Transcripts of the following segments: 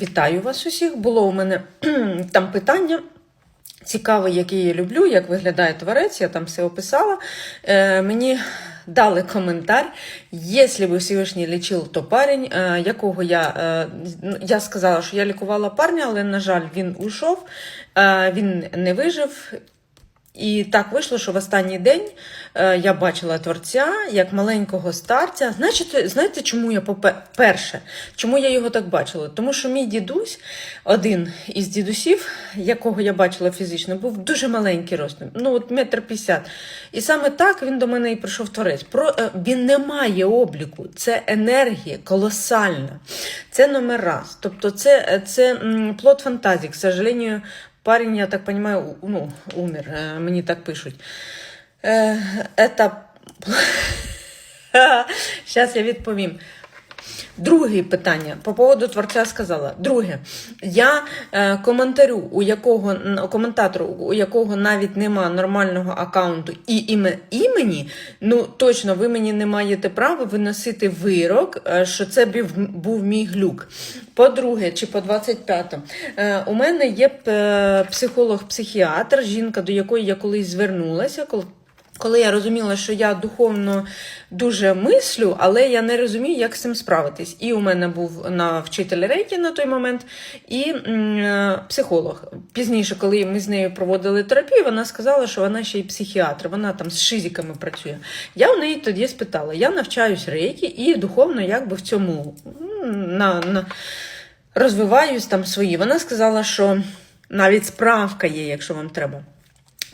Вітаю вас усіх. Було у мене там питання. Цікаве, яке я люблю, як виглядає творець, я там все описала. Е, мені дали коментар. Якщо би Всевишній лічив, то парень, е, якого я, е, ну, я сказала, що я лікувала парня, але, на жаль, він уйшов, е, він не вижив. І так вийшло, що в останній день е, я бачила творця як маленького старця. Значить, знаєте, чому я перше? Чому я його так бачила? Тому що мій дідусь, один із дідусів, якого я бачила фізично, був дуже маленький ростом, ну от метр п'ятдесят. І саме так він до мене і прийшов творець. Про е, він не має обліку, це енергія колосальна, це номер раз. Тобто, це, е, це плод фантазії. К сожалению, Парень, я так понимаю, ну, умер, е, мені так пишуть. Зараз я відповім. Друге питання по поводу творця сказала. Друге, я е, коментарю, у якого коментатору, у якого навіть нема нормального аккаунту і іме, імені, ну точно ви мені не маєте права виносити вирок, е, що це був, був мій глюк. По-друге, чи по 25 е, у мене є е, психолог-психіатр, жінка, до якої я колись звернулася, коли я розуміла, що я духовно дуже мислю, але я не розумію, як з цим справитись. І у мене був на вчитель рейки на той момент, і е, психолог. Пізніше, коли ми з нею проводили терапію, вона сказала, що вона ще й психіатр, вона там з шизиками працює. Я у неї тоді спитала: я навчаюсь рейки і духовно якби в цьому на, на, розвиваюсь там свої. Вона сказала, що навіть справка є, якщо вам треба.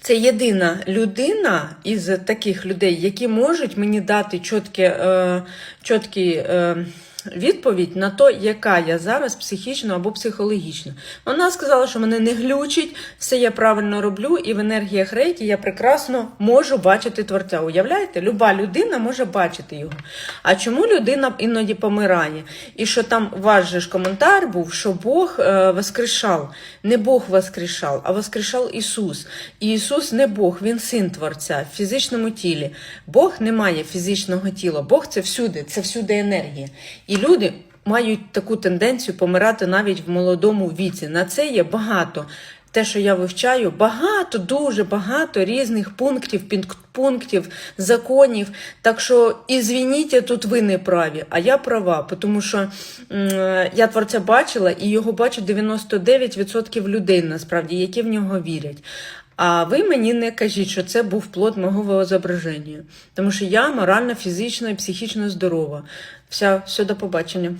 Це єдина людина із таких людей, які можуть мені дати чітке, е, чіткі е, відповідь на те, яка я зараз психічно або психологічно. Вона сказала, що мене не глючить, все я правильно роблю, і в енергіях рейки я прекрасно можу бачити творця. Уявляєте, люба людина може бачити його. А чому людина іноді помирає? І що там ваш же ж коментар був, що Бог е, воскрешав. Не Бог воскрешав, а воскрешав Ісус. І Ісус не Бог, Він син Творця в фізичному тілі. Бог не має фізичного тіла. Бог це всюди, це всюди енергія. І люди мають таку тенденцію помирати навіть в молодому віці. На це є багато. Те, що я вивчаю, багато, дуже багато різних пунктів, пунктів, законів. Так що, і звініть, тут ви не праві, а я права, тому що я творця бачила, і його бачать 99% людей, насправді, які в нього вірять. А ви мені не кажіть, що це був плод мого зображення. Тому що я морально, фізично і психічно здорова. Все, все, до побачення.